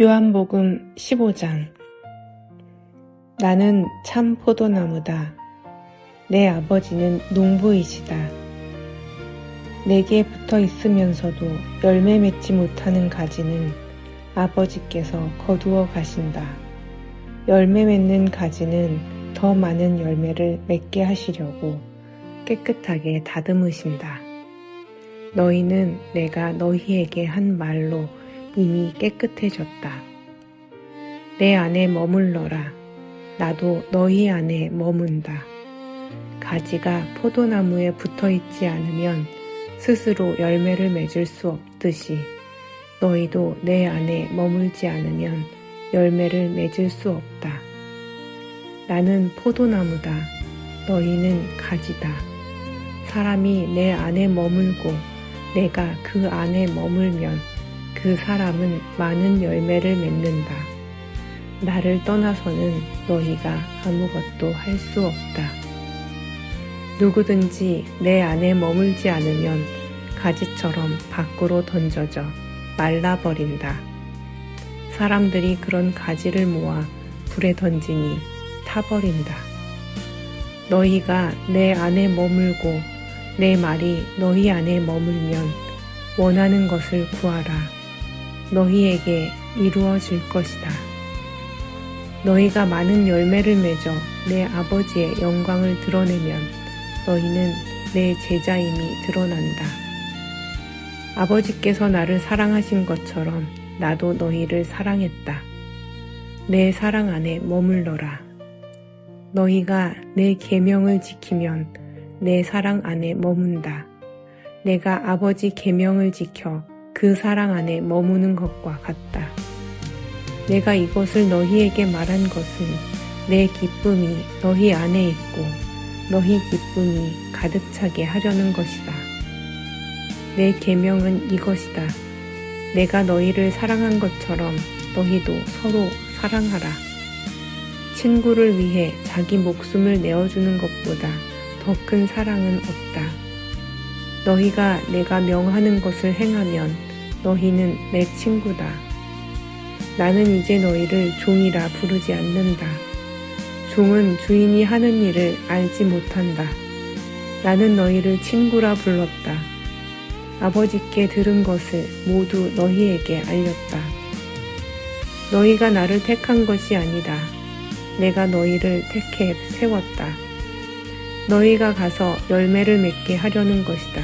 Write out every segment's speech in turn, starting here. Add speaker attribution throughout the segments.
Speaker 1: 요한복음 15장 나는 참 포도나무다. 내 아버지는 농부이시다. 내게 붙어 있으면서도 열매 맺지 못하는 가지는 아버지께서 거두어 가신다. 열매 맺는 가지는 더 많은 열매를 맺게 하시려고 깨끗하게 다듬으신다. 너희는 내가 너희에게 한 말로 이미 깨끗해졌다. 내 안에 머물러라. 나도 너희 안에 머문다. 가지가 포도나무에 붙어 있지 않으면 스스로 열매를 맺을 수 없듯이 너희도 내 안에 머물지 않으면 열매를 맺을 수 없다. 나는 포도나무다. 너희는 가지다. 사람이 내 안에 머물고 내가 그 안에 머물면 그 사람은 많은 열매를 맺는다. 나를 떠나서는 너희가 아무것도 할 수 없다. 누구든지 내 안에 머물지 않으면 가지처럼 밖으로 던져져 말라버린다. 사람들이 그런 가지를 모아 불에 던지니 타버린다. 너희가 내 안에 머물고 내 말이 너희 안에 머물면 원하는 것을 구하라. 너희에게 이루어질 것이다. 너희가 많은 열매를 맺어 내 아버지의 영광을 드러내면 너희는 내 제자임이 드러난다. 아버지께서 나를 사랑하신 것처럼 나도 너희를 사랑했다. 내 사랑 안에 머물러라. 너희가 내 계명을 지키면 내 사랑 안에 머문다. 내가 아버지 계명을 지켜 그 사랑 안에 머무는 것과 같다. 내가 이것을 너희에게 말한 것은 내 기쁨이 너희 안에 있고 너희 기쁨이 가득 차게 하려는 것이다. 내 계명은 이것이다. 내가 너희를 사랑한 것처럼 너희도 서로 사랑하라. 친구를 위해 자기 목숨을 내어주는 것보다 더 큰 사랑은 없다. 너희가 내가 명하는 것을 행하면 너희는 내 친구다. 나는 이제 너희를 종이라 부르지 않는다. 종은 주인이 하는 일을 알지 못한다. 나는 너희를 친구라 불렀다. 아버지께 들은 것을 모두 너희에게 알렸다. 너희가 나를 택한 것이 아니다. 내가 너희를 택해 세웠다. 너희가 가서 열매를 맺게 하려는 것이다.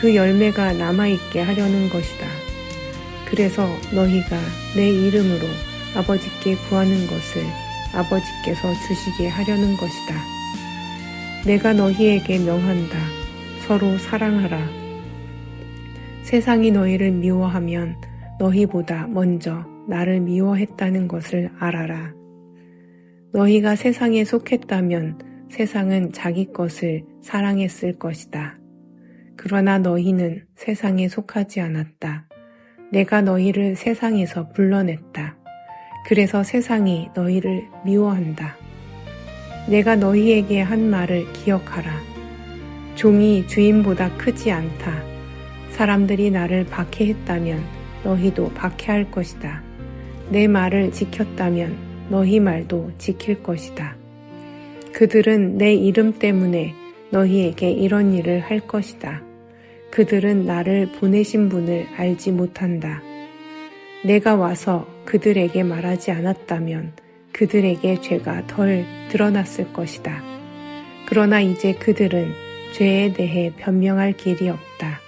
Speaker 1: 그 열매가 남아있게 하려는 것이다. 그래서 너희가 내 이름으로 아버지께 구하는 것을 아버지께서 주시게 하려는 것이다. 내가 너희에게 명한다. 서로 사랑하라. 세상이 너희를 미워하면 너희보다 먼저 나를 미워했다는 것을 알아라. 너희가 세상에 속했다면 세상은 자기 것을 사랑했을 것이다. 그러나 너희는 세상에 속하지 않았다. 내가 너희를 세상에서 불러냈다. 그래서 세상이 너희를 미워한다. 내가 너희에게 한 말을 기억하라. 종이 주인보다 크지 않다. 사람들이 나를 박해했다면 너희도 박해할 것이다. 내 말을 지켰다면 너희 말도 지킬 것이다. 그들은 내 이름 때문에 너희에게 이런 일을 할 것이다. 그들은 나를 보내신 분을 알지 못한다. 내가 와서 그들에게 말하지 않았다면 그들에게 죄가 덜 드러났을 것이다. 그러나 이제 그들은 죄에 대해 변명할 길이 없다.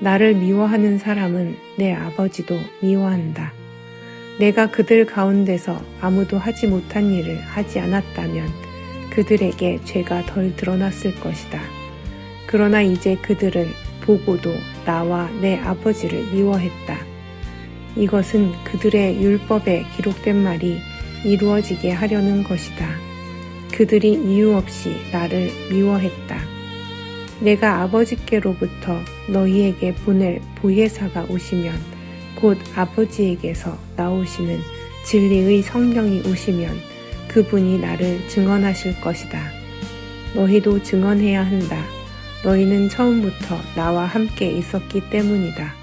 Speaker 1: 나를 미워하는 사람은 내 아버지도 미워한다. 내가 그들 가운데서 아무도 하지 못한 일을 하지 않았다면 그들에게 죄가 덜 드러났을 것이다. 그러나 이제 그들은 보고도 나와 내 아버지를 미워했다. 이것은 그들의 율법에 기록된 말이 이루어지게 하려는 것이다. 그들이 이유 없이 나를 미워했다. 내가 아버지께로부터 너희에게 보낼 보혜사가 오시면 곧 아버지에게서 나오시는 진리의 성령이 오시면 그분이 나를 증언하실 것이다. 너희도 증언해야 한다. 너희는 처음부터 나와 함께 있었기 때문이다.